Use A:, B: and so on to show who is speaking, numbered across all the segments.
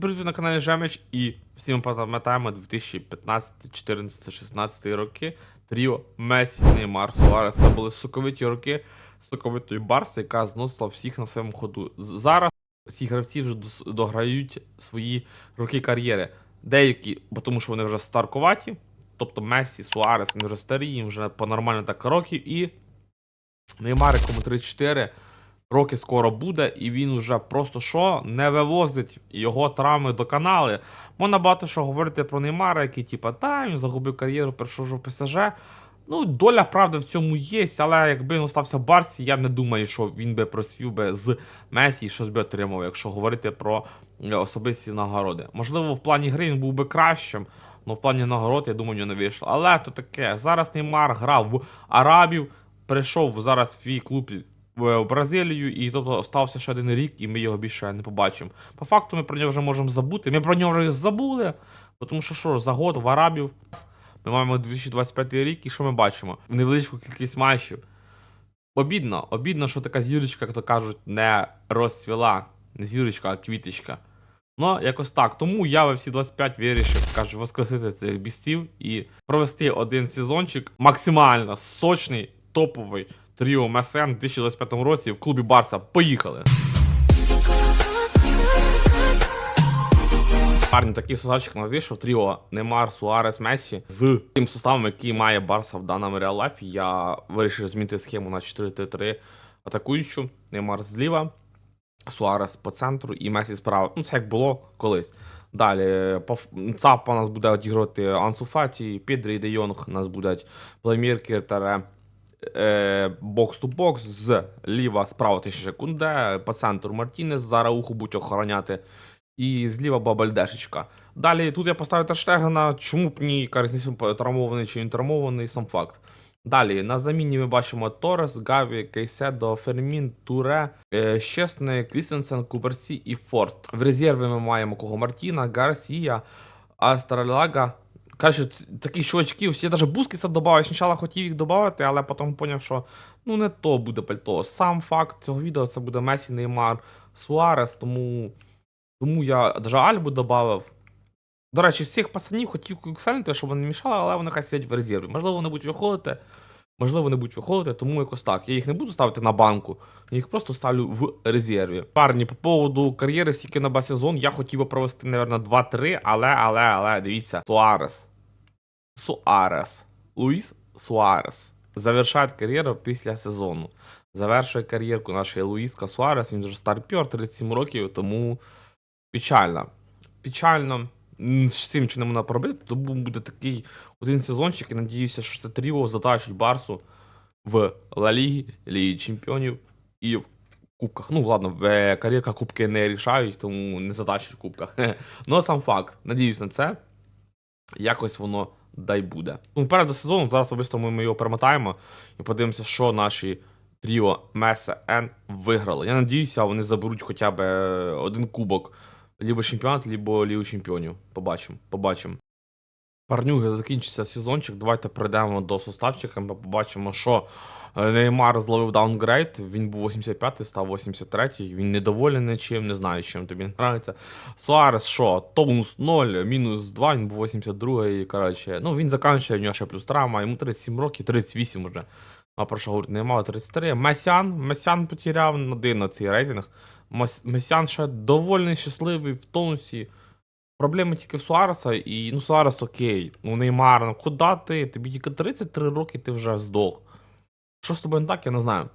A: Привіт на каналі Жемич і всім ми пам'ятаємо 2015, 14, 16 роки. Тріо Месі, Неймар, Суарес. Це були соковиті роки соковитої Барси, яка зносила всіх на своєму ходу. Зараз всі гравці вже дограють свої роки кар'єри. Деякі, бо тому що вони вже старкуваті, тобто Месі, Суарес, вони вже старі, їм вже по нормально так років, і Неймар, якому 34 роки скоро буде, і він уже просто що не вивозить його травми до канали. Можна багато що говорити про Неймара, який, типа, та, він загубив кар'єру, перейшов в ПСЖ. Ну, доля правди в цьому є, але якби він остався в Барсі, я не думаю, що він би просвів би з Месі і щось би отримав, якщо говорити про особисті нагороди. Можливо, в плані гри він був би кращим, але в плані нагород, я думаю, не вийшло. Але то таке. Зараз Неймар грав в Арабів, прийшов зараз в свій клуб в в Бразилію, і тобто остався ще один рік, і ми його більше не побачимо. По факту ми про нього вже можемо забути. Ми про нього вже забули, тому що що, за год в Арабів ми маємо 2025 рік, і що ми бачимо? Невеличку кількість матчів. Обідно, обідно, що така зірочка, як то кажуть, не розцвіла. Не зірочка, а квіточка. Ну, якось так. Тому я в всі 25 вирішив, кажу, воскресити цих бістів і провести один сезончик максимально сочний, топовий тріо МСН у 2025 році в клубі Барса. Поїхали! Парні, такий сосачок на вийшов. Тріо Немар, Суарес, Месі з тим составом, який має Барса в даному реалафі. Я вирішив змінити схему на 4-3-3 атакуючу. Неймар зліва, Суарес по центру і Месі справа. Ну, це як було колись. Далі ф- нас буде одігрувати Ансу Фаті, Підрі Де Йонг. Нас будуть плеймірки та бокс ту бокс з ліва справа Тиші Кунде, по центру Мартінес, зараз уху будуть охороняти. І зліва Бабальдешечка. Далі тут я поставив Терштегена, чому б ні, яка травмований чи не травмований, сам факт. Далі на заміні ми бачимо Торес, Гаві, Кейседо, Фермін, Туре, е, Щесне, Крістенсен, Куберсі і Форт. В резерві ми маємо кого Мартіна, Гарсія, Астралага. Коротше, таких чувачки, я навіть Бускіса додав, спочатку хотів їх додати, але потім зрозумів, що ну не то буде пальто. Сам факт цього відео це буде Месі, Неймар, Суарес, тому, тому я даже Альбу додав. До речі, з цих пацанів хотів куксельнути, щоб вони не мішали, але вони хай сидять в резерві. Можливо, вони будуть виходити, можливо, вони будуть виходити, тому якось так. Я їх не буду ставити на банку, я їх просто ставлю в резерві. Парні, по поводу кар'єри стільки на сезон, я хотів би провести, мабуть, 2-3, але, але, але, дивіться, Суарес. Суарес. Луїс Суарес. Завершає кар'єру після сезону. Завершує кар'єрку нашої Луїска Суарес. Він вже старпер, 37 років, тому печально. Печально. З цим чи не можна поробити, тому буде такий один сезончик, і надіюся, що це тріо затащить Барсу в Ла Лігі, Лігі Чемпіонів і в кубках. Ну, ладно, в е, кар'єрках кубки не рішають, тому не затащить в кубках. Ну, сам факт. Надіюсь на це. Якось воно дай буде. Ну, перед сезоном зараз особисто ми, ми його перемотаємо і подивимося, що наші тріо Меса Н виграли. Я надіюся, вони заберуть хоча б е, один кубок. Либо чемпіонат, либо Лігу чемпіонів. Побачимо. Побачимо. Парнюги, закінчиться сезончик. Давайте перейдемо до составчика. Ми побачимо, що е, Неймар зловив даунгрейд. Він був 85-й, став 83-й. Він недовольний нічим, не знаю, чим тобі нравиться. Суарес, що? Тонус 0, мінус 2, він був 82-й. Коротше, ну він закінчує, в нього ще плюс травма, йому 37 років, 38 вже. А про що говорити, Неймар 33. Месян, Месян потеряв на цей рейтинг. Мес- Месян ще доволі щасливий в тонусі. Проблеми тільки в Суареса, і ну Суарес окей. Ну Неймар, ну куди ти? Тобі тільки 33 роки ти вже здох. Що з тобою не так, я не знаю.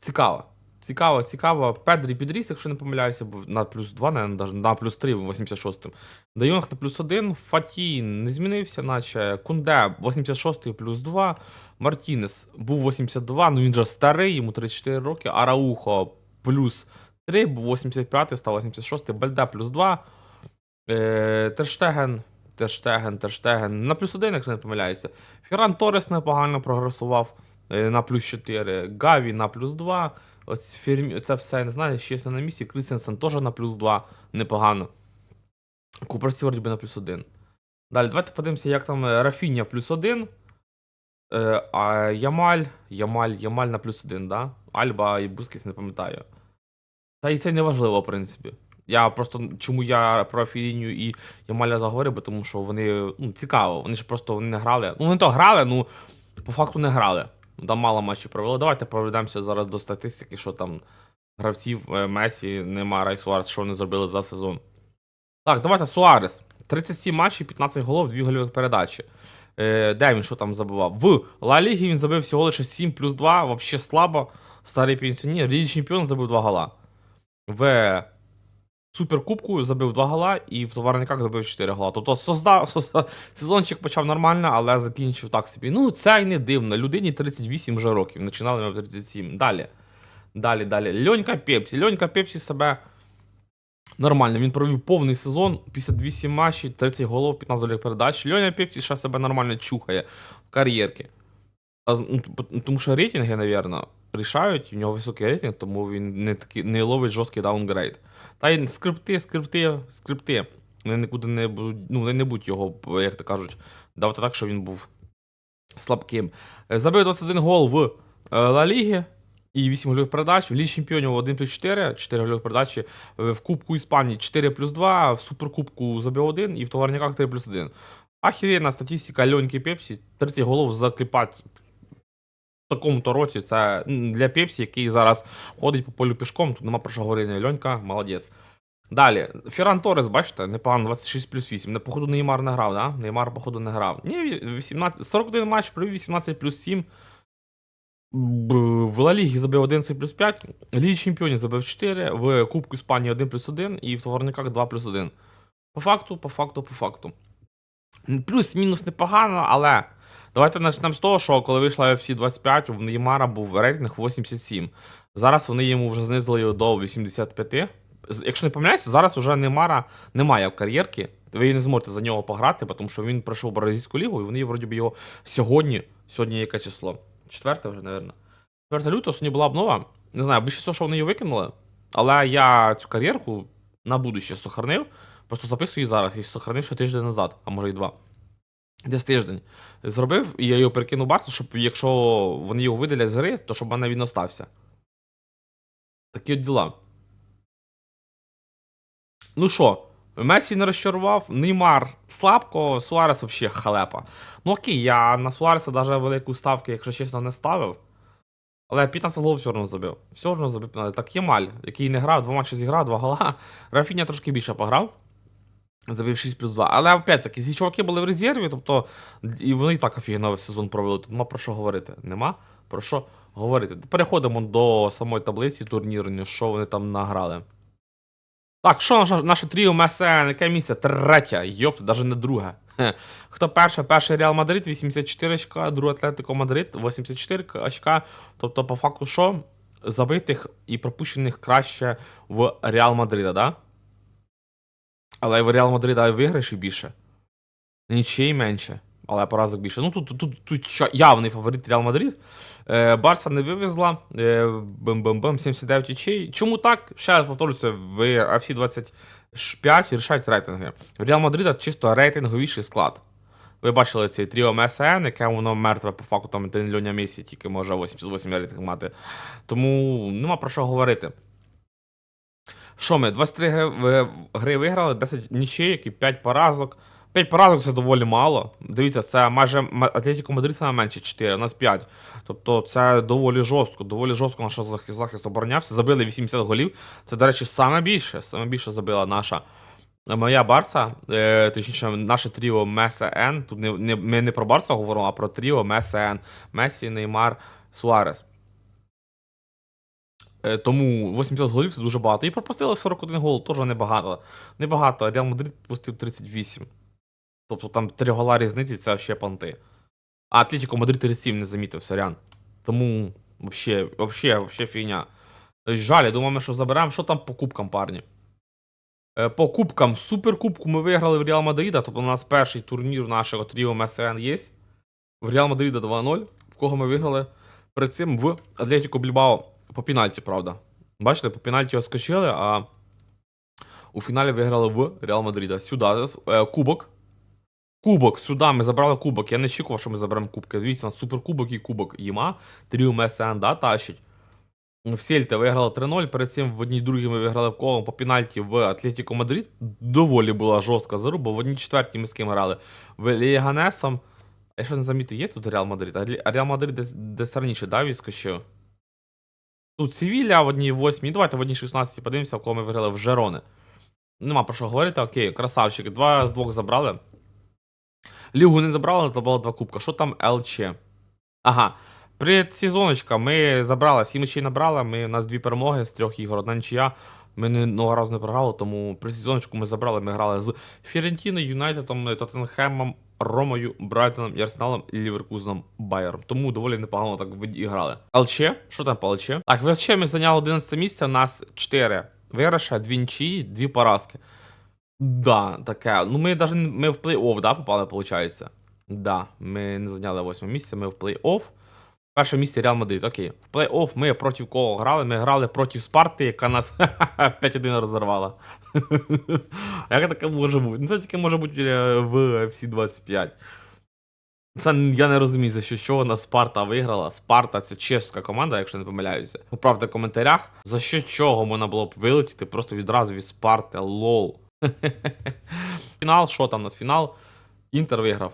A: Цікаво. Цікаво, цікаво. Педрі підріс, якщо не помиляюся, був на плюс 2, не, навіть на плюс 3 в 86-м. Дайонг на плюс 1, Фаті не змінився, наче. Кунде 86 плюс 2. Мартінес був 82, ну він же старий, йому 34 роки. Араухо плюс 3, був 85, став 86, Бальде плюс 2. Е, Терштеген, Терштеген, Терштеген на плюс 1, якщо не помиляюся. Ферран Торес непогано прогресував е, на плюс 4. Гаві на плюс 2. Ось фірмі, це все не знаю, ще на місці. Крістенсен теж на плюс 2, непогано. Куперсі вроді би на плюс 1. Далі, давайте подивимося, як там е, Рафіня плюс 1. Е, а Ямаль, Ямаль, Ямаль на плюс 1, да? Альба і Бускіс не пам'ятаю. Та і це не важливо, в принципі. Я просто чому я про Філінію і Ямаля заговорив, тому що вони ну, цікаво, вони ж просто вони не грали. Ну, вони то грали, ну по факту не грали. Там мало матчів провели. Давайте проведемося зараз до статистики, що там гравців е, Месі, Неймара і Суарес, що вони зробили за сезон. Так, давайте Суарес. 37 матчів, 15 голов, 2 гольових передачі. Е, де він що там забивав? В Ла Лігі він забив всього лише 7 плюс 2, вообще слабо. Старий пенсіонер. Лігі чемпіон забив 2 гола. В Суперкубку забив 2 гола і в товарниках забив 4 гола. Тобто создав, созда- сезончик почав нормально, але закінчив так собі. Ну, це й не дивно. Людині 38 вже років. Починали ми в 37. Далі. Далі, далі. Льонька Пепсі. Льонька Пепсі себе нормально. Він провів повний сезон, 58 матчів, 30 голов, 15 голів передач. Льоня Пепсі ще себе нормально чухає в кар'єрки. А ну, Тому що рейтинги, напевно, рішають, у нього високий рейтинг, тому він не, такі, не ловить жорсткий даунгрейд. Та й скрипти, скрипти, скрипти. Вони нікуди не будуть, ну, вони не будуть його, як то кажуть, давати так, що він був слабким. Е, Забив 21 гол в е, Ла Лігі і 8 гольових передач. В Лігі Чемпіонів 1 плюс 4, 4 гольових передачі. Е, В Кубку Іспанії 4 плюс 2, в Суперкубку забив 1 і в товарниках 3 плюс 1. Ахірена статистика Льоньки Пепсі. 30 голов закліпати такому-то році. Це для Пепсі, який зараз ходить по полю пішком. Тут нема про що говорити. Льонька, молодець. Далі, Ферран Торес, бачите, непогано, 26 плюс 8. Не, походу, Неймар не грав, да? Неймар, походу, не грав. Ні, 18, 41 матч, провів 18 плюс 7. Б- В Ла Лігі забив 11 плюс 5, Лігі Чемпіонів забив 4, в Кубку Іспанії 1 плюс 1 і в товарниках 2 плюс 1. По факту, по факту, по факту. Плюс-мінус непогано, але давайте почнемо з того, що коли вийшла UFC 25, в Неймара був рейтинг 87. Зараз вони йому вже знизили його до 85. З- Якщо не помиляюся, зараз вже Неймара немає в кар'єрки. Ви не зможете за нього пограти, тому що він пройшов Бразильську лігу, і вони вроді б його сьогодні. Сьогодні яке число? Четверте вже, напевно. 4 лютого сьогодні була обнова. Не знаю, більше всього, що вони її викинули. Але я цю кар'єрку на будуще сохранив. Просто записую її зараз і сохранив ще тиждень назад, а може і два. Десь тиждень. Зробив, і я його перекинув Барсу, щоб якщо вони його видалять з гри, то щоб в мене він остався. Такі от діла. Ну що, Месі не розчарував, Неймар слабко, Суарес взагалі халепа. Ну окей, я на Суареса навіть велику ставку, якщо чесно, не ставив. Але 15 голов все одно забив. Все одно забив. Так Ємаль, який не грав, два матчі зіграв, два гола. Рафіня трошки більше пограв. Забив 6 плюс 2. Але опять-таки, ці чуваки були в резерві, тобто і вони і так офігенний сезон провели. Тут нема про що говорити. Нема про що говорити. Переходимо до самої таблиці турнірної, що вони там награли. Так, що наше, наше тріо МСН, яке місце? Третє. Йопт, навіть не друге. Хто перше? Перший Реал Мадрид 84 очка, другий Атлетико Мадрид 84 очка. Тобто, по факту, що забитих і пропущених краще в Реал Мадрида, да? Але в Реал Мадрида виграші більше. Нічий менше. Але поразок більше. Ну тут, тут, тут, явний фаворит Реал Мадрид. Е, Барса не вивезла. Е, бим-бим-бим, 79 очей. Чому так? Ще раз повторюся, в FC 25 рішають рейтинги. В Реал Мадрида чисто рейтинговіший склад. Ви бачили цей тріо МСН, яке воно мертве по факту там Льоня Месі тільки може 88 рейтинг мати. Тому нема про що говорити. Що ми? 23 гри, гри виграли, 10 нічиїк і 5 поразок. 5 поразок це доволі мало. Дивіться, це майже Атлетико Мадрид саме менше 4, у нас 5. Тобто це доволі жорстко, доволі жорстко наш захист, захист оборонявся. Забили 80 голів. Це, до речі, саме більше. Саме більше забила наша моя Барса, е, точніше, наше тріо МСН. Тут не, не, ми не про Барса говоримо, а про тріо МСН. Месі, Неймар, Суарес. Е, Тому 80 голів це дуже багато. І пропустили 41 гол, теж небагато. Небагато. Реал Мадрид пропустив 38. Тобто там 3 гола різниці це ще понти. А Атлетико Мадрид 37 не замітив, сорян. Тому вообще, вообще, вообще фігня. Жаль, я думаю, ми що заберемо. Що там по кубкам, парні? Е, По кубкам, суперкубку ми виграли в Реал Мадрида. Тобто у нас перший турнір нашого тріо МСН є. В Реал Мадрида 2-0. В кого ми виграли? Перед цим в Атлетико Більбао по пенальті, правда. Бачите, по пенальті оскочили, а у фіналі виграли в Реал Мадрида. Сюди е, кубок. Кубок, сюди ми забрали кубок. Я не очікував, що ми заберемо кубки. Нас суперкубок і кубок ЄМА. Тріо МСН, да, тащить. В Сельте виграли 3-0. Перед цим в одній другій ми виграли в коло по пенальті в Атлетіко Мадрид. Доволі була жорстка заруба. В одній четвертій ми з ким грали? В Ліганесом. Я що не замітив, є тут Реал Мадрид? А Реал Мадрид десь, десь раніше, да, відскочив? Тут Севілля в одній і Давайте в одній 16 подивимося, в кого ми виграли в Жерони. Нема про що говорити, окей, красавчик. Два з двох забрали. Лігу не забрали, забрали два кубка. Що там ЛЧ? Ага. Предсезоночка, ми забрали, сім очей набрали, ми, у нас дві перемоги з трьох ігор, одна нічия. Ми ні одного разу не програли, тому предсезоночку ми забрали, ми грали з Фірентіною, Юнайтедом, Тоттенхемом, Ромою, Брайтоном, і Ліверкузеном, Байером. Тому доволі непогано так відіграли. ЛЧ, що там по ЛЧ? Так, в ЛЧ ми зайняли 11 місце, у нас 4 виграша, 2 нічиї, 2 поразки. Да, таке. Ну ми не- ми в плей-офф, да, попали, виходить? Да, ми не зайняли восьме місце, ми в плей-офф. Перше місце Реал Мадрид, окей. В плей-офф ми проти кого грали? Ми грали проти Спарти, яка нас 5-1 розірвала. Як таке може бути? Ну, Це таке може бути е, в FC 25. Це я не розумію, за що, що вона Спарта виграла. Спарта це чешська команда, якщо не помиляюся. Поправте в коментарях, за що чого можна було б вилетіти просто відразу від Спарти. Лол. Фінал, що там у нас? Фінал? Інтер виграв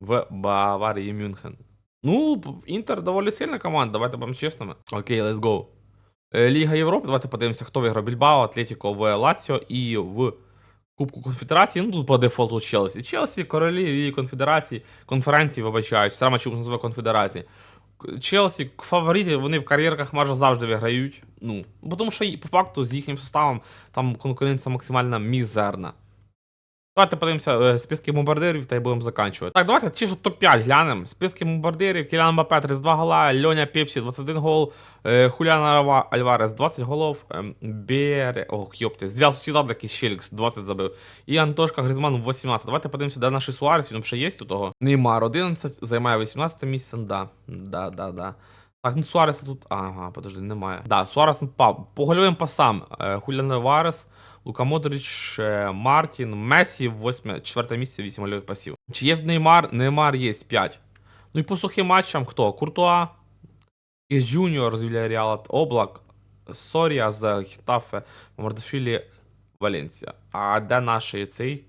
A: в Баварії Мюнхен. Ну, Інтер доволі сильна команда, давайте будемо чесними. Окей, let's go. Е, Ліга Європи, давайте подивимося, хто виграв Більбао, Атлетіко в Лаціо і в Кубку Конфедерації. Ну тут по дефолту Челсі. Челсі, королі Ліги Конфедерації, конференції, вибачаюсь, саме чому називає конфедерації. Челсі, фаворити, вони в кар'єрках майже завжди виграють. Ну, тому що по факту з їхнім составом там конкуренція максимально мізерна. Давайте подивимося е, списки бомбардирів та й будемо заканчувати. Так, давайте ті ж топ-5 глянемо. Списки бомбардирів. Кілян Мбаппе 32 гола, Льоня Пепсі 21 гол, е, Хуліан Альварес 20 голов, ем, Бере... Ох, йопти, з Реал Сосідад якийсь Щелікс 20 забив. І Антошка Гризман 18. Давайте подивимося, де наші Суарес, він ще є у того. Неймар 11, займає 18 місце, да. Да, да, да. Так, ну Суареса тут. Ага, подожди, немає. Да, Суарес впав. По гольовим пасам. Е, Хуліан Альварес, Лука Модрич, е, Мартін, Месі, 8, 4 місце, 8 гольових пасів. Чи є в Неймар? Неймар є 5. Ну і по сухим матчам хто? Куртуа, Із Джуніор з Вільяреала, Облак, Сорія з Хітафе, Мардашвілі, Валенсія. А де наш цей?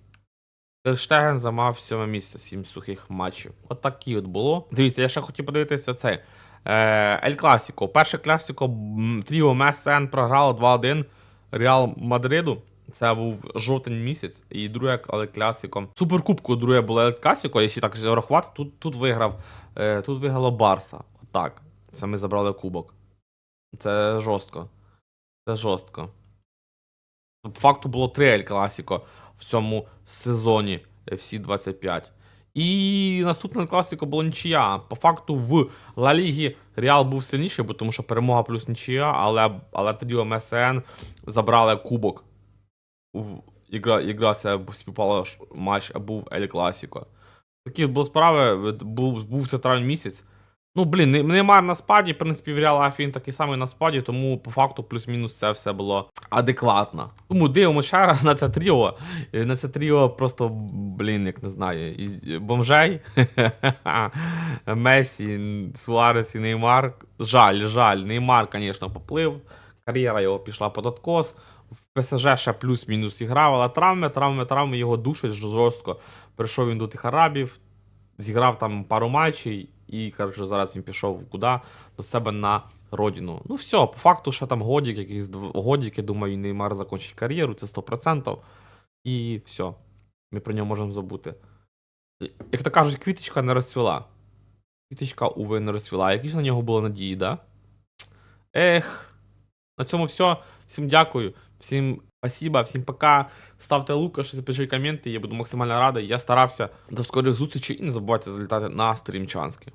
A: Штеген замав сьоме місце, 7 сухих матчів. От такі от було. Дивіться, я ще хотів подивитися цей. Е, Ель Класіко. Перше класіко Тріо МСН програло 2-1 Реал Мадриду. Це був жовтень місяць, і друге Ель Класіко. Суперкубку друге було Класіко, якщо так рахувати, тут, тут виграв. Е, тут виграло Барса. Отак. Це ми забрали кубок. Це жорстко. Це жорстко. Факту було 3 Ель Класіко в цьому сезоні FC 25. І наступне класико було нічия. По факту в Ла Лігі Реал був сильніший, бо тому що перемога плюс нічия, але, але тоді МСН забрали кубок. В, ігра, ігрався, співпала матч, а був Ель Класіко. Такі були справи, був, був це травень місяць. Ну, блін, Не- Неймар на спаді, в принципі, в Реал Афін такий самий на спаді, тому по факту плюс-мінус це все було адекватно. Тому дивимося ще раз на це тріо. На це тріо просто, блін, як не знаю, бомжей. Месі, Суарес і Неймар. Жаль, жаль. Неймар, звісно, поплив. Кар'єра його пішла під откос. В ПСЖ ще плюс-мінус іграв, але травми, травми, травми його душать жорстко. Прийшов він до тих арабів, зіграв там пару матчів, і, коротше, зараз він пішов куди? До себе на родину. Ну все, по факту, ще там годік, якийсь годік, я думаю, Неймар закінчить кар'єру, це 100%. І все. Ми про нього можемо забути. Як то кажуть, квіточка не розцвіла. Квіточка, уви, не розцвіла. Які ж на нього були надії, да? Ех. На цьому все. Всім дякую. Всім спасибо, всім пока. Ставте лука, щось пишіть коменти, я буду максимально радий. Я старався. До скорих зустрічей і не забувайте залітати на стрімчанське.